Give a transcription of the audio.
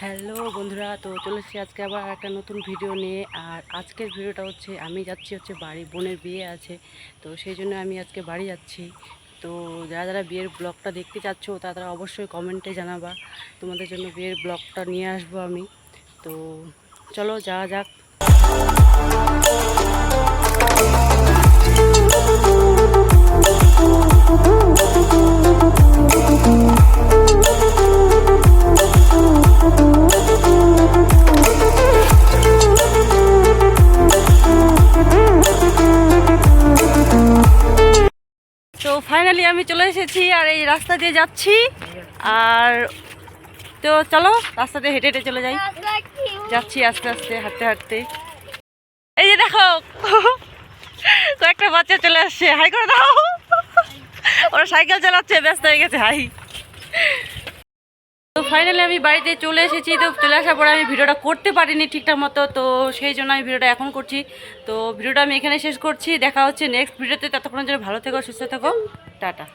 Hello বন্ধুরা, তো চলে এসেছি আজকে আবার একটা নতুন ভিডিও নিয়ে। আর আজকের ভিডিওটা হচ্ছে, আমি যাচ্ছি হচ্ছে বাড়ি, বোনের বিয়ে আছে, তো সেই জন্য আমি আজকে বাড়ি যাচ্ছি। তো যারা যারা বিয়ের ব্লগটা দেখতে চাচ্ছ তারা অবশ্যই কমেন্টে জানাবা। তোমাদের জন্য বিয়ের ব্লগটা নিয়ে আসব আমি। তো চলো যাওয়া যাক। ফাইনালি আমি চলে এসেছি আর এই রাস্তা দিয়ে যাচ্ছি। আর তো চলো, রাস্তা দিয়ে হেঁটে হেঁটে চলে যাই। যাচ্ছি আস্তে আস্তে, হাঁটতে হাঁটতে। এই যে দেখো, কয়েকটা বাচ্চা চলে আসছে। হাই করে দাও। ওরা সাইকেল চালাচ্ছে, ব্যস্ত হয়ে গেছে। হাই। তো ফাইনালি আমি বাড়িতে চলে এসেছি, তো চলে আসার পরে আমি ভিডিওটা করতে পারিনি ঠিকঠাক মতো, তো সেই জন্য আমি ভিডিওটা এখন করছি। তো ভিডিওটা আমি এখানে শেষ করছি, দেখা হচ্ছে নেক্সট ভিডিওতে ততক্ষণ জন্য ভালো থেকো, সুস্থ থেকো, টাটা।